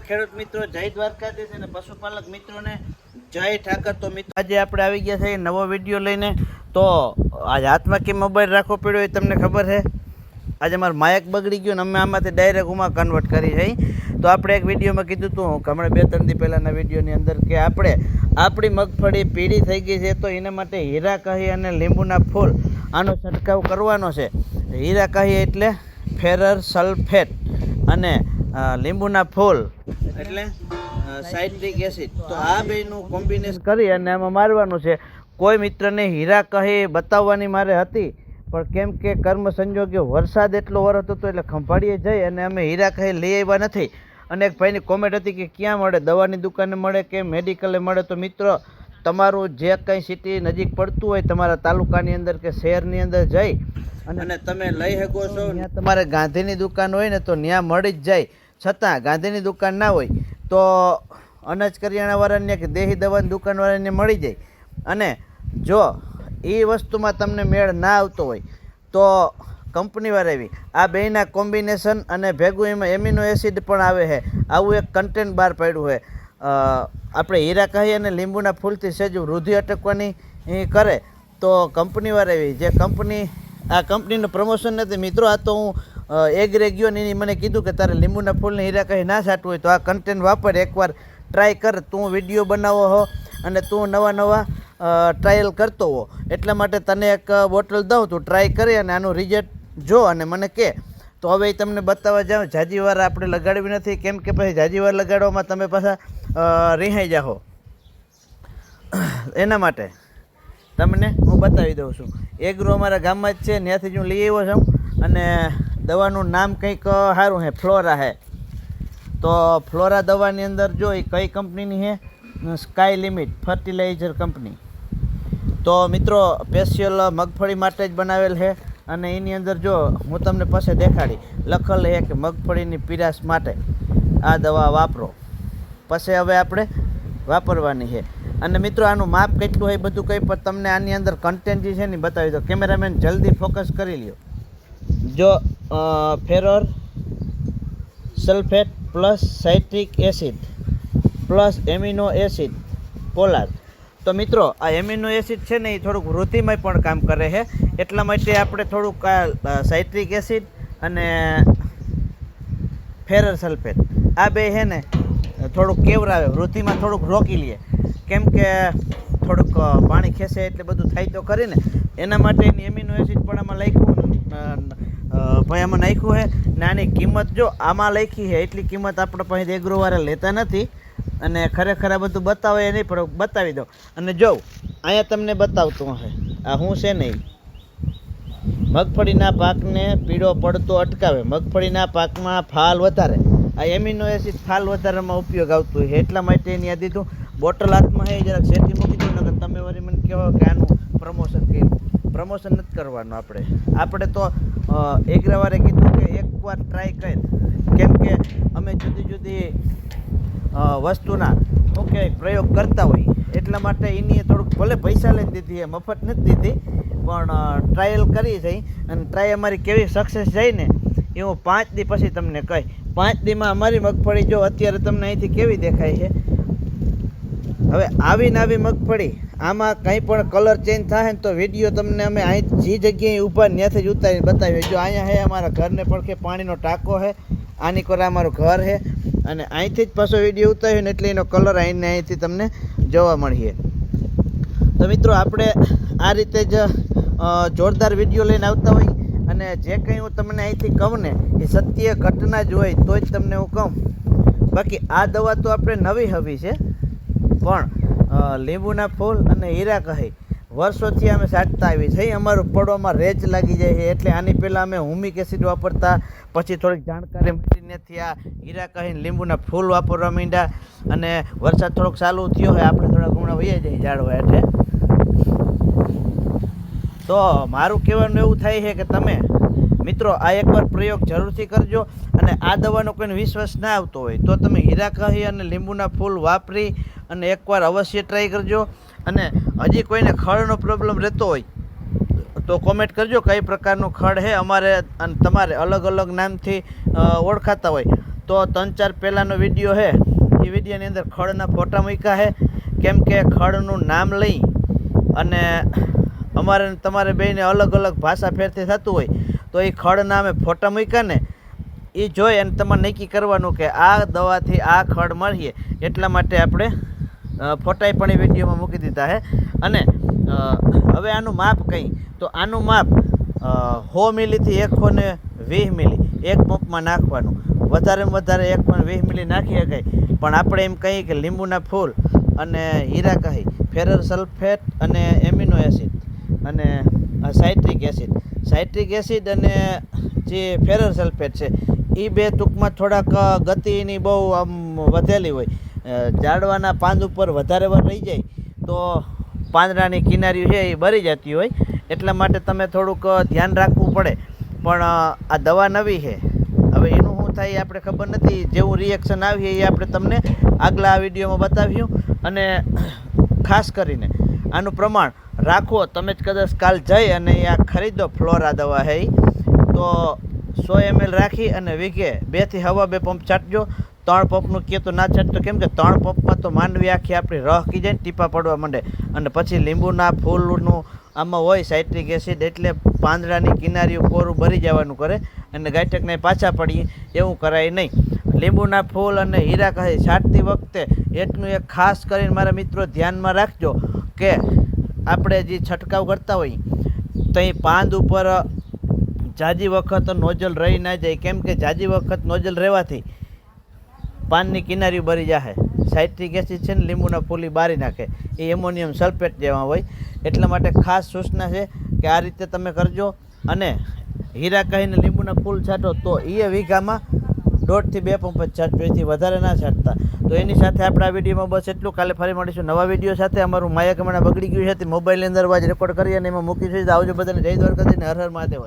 ખેડૂત મિત્રો, જય દ્વારકાધીશ અને પશુપાલક મિત્રોને જય ઠાકર. તો મિત્રો, આજે આપણે આવી ગયા છે નવો વીડિયો લઈને. તો આજ હાથમાં કે મોબાઈલ રાખવો પડ્યો એ તમને ખબર છે? આજે મારું માયક બગડી ગયું ને અમે આમાંથી ડાયરેક્ટ ઉમાં કન્વર્ટ કરી છે તો આપણે એક વિડીયોમાં કીધું હતું હમણાં બે ત્રણ દી પહેલાંના વિડીયોની અંદર કે આપણે આપણી મગફળી પીળી થઈ ગઈ છે તો એના માટે હીરા કહી અને લીંબુના ફૂલ આનો છંટકાવ કરવાનો છે. હીરા કહી એટલે ફેરર સલ્ફેટ અને લીંબુના ફૂલ. એટલે સાઇટ્રિક એસિડ. તો આ બેનું કોમ્બિનેશન કરી અને આમાં મારવાનું છે. કોઈ મિત્રને હીરા કહી બતાવવાની મારે હતી પણ કેમ કે કર્મ સંજોગે વરસાદ એટલો વરસ હતો એટલે ખંભાળીએ જઈ અને અમે હીરા કહી લઈ આવ્યા નથી. અને એક ભાઈની કોમેન્ટ હતી કે ક્યાં મળે? દવાની દુકાને મળે કે મેડિકલે મળે? તો મિત્રો તમારું જે કંઈ સિટી નજીક પડતું હોય તમારા તાલુકાની અંદર કે શહેરની અંદર જઈ અને તમે લઈ શકો છો. તમારે ગાંધીની દુકાન હોય ને તો ત્યાં મળી જ જાય. છતાં ગાંધીની દુકાન ના હોય, તો અનાજ કરિયાણાવાળાને કે દેહી દવાની દુકાનવાળાને મળી જાય. અને જો એ વસ્તુમાં તમને મેળ ના આવતો હોય, તો કંપનીવાળા એવી, આ બેયના કોમ્બિનેશન અને ભેગું એમાં એમિનો એસિડ પણ આવે છે. આવું એક કન્ટેન્ટ બહાર પાડ્યું છે. આપણે હીરા કહી અને લીંબુના ફૂલથી સહેજ વૃદ્ધિ અટકવાની કરે, તો કંપનીવાળા એવી, જે કંપની, આ કંપનીનું પ્રમોશન નથી. મિત્રો, આ તો હું એગ્રે ને એની મને કીધું કે તારે લીંબુના ફૂલને હીરા કહી ના છાંટવું હોય તો આ કન્ટેન્ટ વાપર, એકવાર ટ્રાય કર, તું વીડિયો બનાવો હો અને તું નવા નવા ટ્રાયલ કરતો હો. એટલા માટે તને એક બોટલ દઉં, તું ટ્રાય કરી અને આનું રિઝલ્ટ જો અને મને કે. તો હવે તમને બતાવવા જાઉં જાજી આપણે લગાડવી નથી, કેમ કે પછી જાજી લગાડવામાં તમે પાછા રિહાઈ જાઓ એના માટે તમને હું બતાવી દઉં છું. એગ્રો અમારા ગામમાં જ છે, ત્યાંથી જ હું લઈ આવ્યો છું. અને દવાનું નામ કંઈક સારું છે ફ્લોરા છે તો ફ્લોરા દવાની અંદર જો એ કઈ કંપનીની છે સ્કાય લિમિટ, ફર્ટિલાઇઝર કંપની. તો મિત્રો, સ્પેશિયલ મગફળી માટે જ બનાવેલ છે અને એની અંદર જો હું તમને પાસે દેખાડી, લખેલ છે કે મગફળીની પીરાશ માટે આ દવા વાપરો. પછી હવે આપણે વાપરવાની છે અને મિત્રો, આનું માપ કેટલું હોય બધું કંઈ પણ તમને આની અંદર કન્ટેન્ટ જે છે ને બતાવી દો. કેમેરામેન જલ્દી ફોકસ કરી લ્યો. જો ferrous, sulphate plus citric acid plus amino acid polar તો મિત્રો, આ એમિનો એસિડ છે ને એ થોડુંક વૃદ્ધિમાં પણ કામ કરે છે. એટલા માટે આપણે થોડુંક સાઇટ્રિક એસિડ અને ફેરર સલ્ફેટ. આ બે છે ને થોડુંક કેવરાવે, વૃદ્ધિમાં થોડુંક રોકી લઈએ કેમ કે થોડુંક પાણી ખેંચે એટલે બધું થાય તો કરીને એના માટે એની એમિનો એસિડ પણ આમાં લખ્યું ભાઈ આમાં નાખ્યું છે. નાની કિંમત જો આમાં લખી છે, એટલી કિંમત આપણે પાસે એગ્રોવાળા લેતા નથી. અને ખરેખર આ બધું બતાવે એ નહીં, પણ બતાવી દો અને જો, અહીંયા તમને બતાવતું હશે, આ હું છે નહીં મગફળીના પાકને પીળો પડતો અટકાવે. મગફળીના પાકમાં ફાલ વધારે. આ એમિનો એસિડ ફાલ વધારામાં ઉપયોગ આવતું હોય એટલા માટે એની આ દીધું. બોટલ હાથમાં એ જરાક સેટી મૂકી દો, નકર તમે વળી મને કહો કે આનું પ્રમોશન કર્યું. પ્રમોશન નથી કરવાનું આપણે. આપણે તો એગ્રાવારે કીધું કે એકવાર ટ્રાય કર. કેમ કે અમે જુદી જુદી વસ્તુના કહેવાય પ્રયોગ કરતા હોય. એટલા માટે એની થોડુંક ભલે પૈસા લઈને દીધી એ મફત નથી દીધી, પણ ટ્રાયલ કરી જઈ અને ટ્રાય અમારી કેવી સક્સેસ જાય ને, એ હું પાંચ દી પછી તમને કહી. પાંચ દીમાં અમારી મગફળી જો અત્યારે તમને અહીંથી કેવી દેખાય છે? હવે આવીને આવી મગફળી આમાં કંઈ પણ કલર ચેન્જ થાય ને તો વીડિયો તમને અમે અહીં જે જગ્યાએ ઊભા ત્યાંથી જ ઉતારી બતાવીએ. જો અહીંયા હે અમારા ઘરને પડખે પાણીનો ટાંકો છે આની કોરા અમારું ઘર છે અને અહીંથી જ પાછો વીડિયો ઉતાર્યો ને એટલે એનો કલર અહીંને અહીંથી તમને જોવા મળીએ. તો મિત્રો, આપણે આ રીતે જ જોરદાર વીડિયો લઈને આવતા હોય અને જે કંઈ હું તમને અહીંથી કહું ને, એ સત્ય ઘટના જ હોય તો જ તમને હું કહું. બાકી આ દવા તો આપણે નવી હવી છે, પણ લીંબુના ફૂલ અને હીરા કહી. વર્ષોથી અમે સાચતા આવી છે અમારું પડવામાં રેચ લાગી જાય છે. એટલે આની પહેલાં અમે હુમિક એસિડ વાપરતા. પછી થોડીક જાણકારી મળીને થયા હીરા કહીને લીંબુના ફૂલ વાપરવા માંડ્યા. અને વરસાદ થોડોક ચાલુ થયો હોય, આપણે થોડા ગુણા વહી જાય ઝાડવા એટલે. તો મારું કહેવાનું એવું થાય છે કે તમે, મિત્રો, આ એકવાર પ્રયોગ જરૂરથી કરજો અને આ દવાનો કોઈને વિશ્વાસ ના આવતો હોય, તો તમે હીરા કહી અને લીંબુના ફૂલ વાપરી અને એકવાર અવશ્ય ટ્રાય કરજો. અને હજી કોઈને ખળનો પ્રોબ્લેમ રહેતો હોય, તો કોમેન્ટ કરજો કઈ પ્રકારનું ખડ છે અમારે અને તમારે અલગ અલગ નામથી ઓળખાતા હોય. તો ત્રણ ચાર પહેલાંનો વીડિયો છે. એ વિડીયોની અંદર ખડના ફોટા મૂક્યા છે. કેમ કે ખડનું નામ લઈ અને અમારે તમારે બેને અલગ અલગ ભાષા ફેરથી થતું હોય, તો એ ખડ નામે ફોટા મૂક્યા ને, એ જોઈ અને તમારે નક્કી કરવાનું કે આ દવાથી આ ખડ મળીએ. એટલા માટે આપણે ફોટાએ પણ એ વિડીયોમાં મૂકી દીધા છે અને હવે આનું માપ કંઈ? તો આનું માપ સો મિલીથી એકસો ને વીસ મિલી. એક પંપમાં નાખવાનું. વધારેમાં વધારે એક પણ વીસ મિલી નાખી શકાય. પણ આપણે એમ કહીએ કે લીંબુના ફૂલ અને હીરા કહી, ફેરર સલ્ફેટ અને એમિનો એસિડ અને સાઇટ્રિક એસિડ. સાઇટ્રિક એસિડ અને જે ફેરર સલ્ફેટ છે એ બે ટૂંકમાં થોડાક ગતિની બહુ આમ વધેલી હોય. ઝાડવાના પાંદ ઉપર વધારે વાર રહી જાય તો પાંદડાની કિનારીઓ છે એ બરી જતી હોય. એટલા માટે તમે થોડુંક ધ્યાન રાખવું પડે. પણ આ દવા નવી છે. હવે એનું શું થાય એ આપણે ખબર નથી. જેવું રિએક્શન આવીએ એ આપણે તમને આગલા વિડીયોમાં બતાવ્યું અને ખાસ કરીને આનું પ્રમાણ રાખો. તમે જ કદાચ કાલ જઈ અને આ ખરીદો. ફ્લોરા દવા હે તો સો એમએલ રાખી અને વીઘે બેથી હવા બે પંપ છાંટજો ત્રણ પંપનું કહે તો ના છાંટતો કેમ કે ત્રણ પંપમાં તો માંડવી આખી આપણી રહ કી જાય ને ટીપા પડવા માંડે. અને પછી લીંબુના ફૂલનું આમાં હોય સાઇટ્રિક એસિડ એટલે પાંદડાની કિનારીઓ કોરું ભરી જવાનું કરે અને ગાયટકને પાછા પડીએ, એવું કરાય નહીં. લીંબુના ફૂલ અને હીરા કહે, છાંટતી વખતે એટલું એક ખાસ કરીને મારા મિત્રો ધ્યાનમાં રાખજો કે આપણે જે છંટકાવ કરતા હોઈએ તો એ પાંદ ઉપર જાજી વખત નોઝલ રહી ના જાય. કેમ કે જાજી વખત નોઝલ રહેવાથી પાનની કિનારી બરી જાહે. સાઇટ્રિક એસિડ છે ને લીંબુના ફૂલી બારી નાખે. એ એમોનિયમ સલ્ફેટ જેવા હોય. એટલા માટે ખાસ સૂચના છે કે આ રીતે તમે કરજો. અને હીરા કહીને લીંબુના ફૂલ છાંટો તો એ વીઘામાં દોઢથી બે પંપ જ છાંટજો. એથી વધારે ના છાંટતા. તો એની સાથે આપણે આ વિડીયોમાં બસ એટલું. કાલે ફરી મળીશું નવા વીડિયો સાથે. અમારું માયા કમાણા બગડી ગયું છે. મોબાઈલની અંદર અવાજ રેકોર્ડ કરી અને એમાં મૂકી છે. આવજો બધાને. જય દ્વારકાથી હર હર મહાદેવ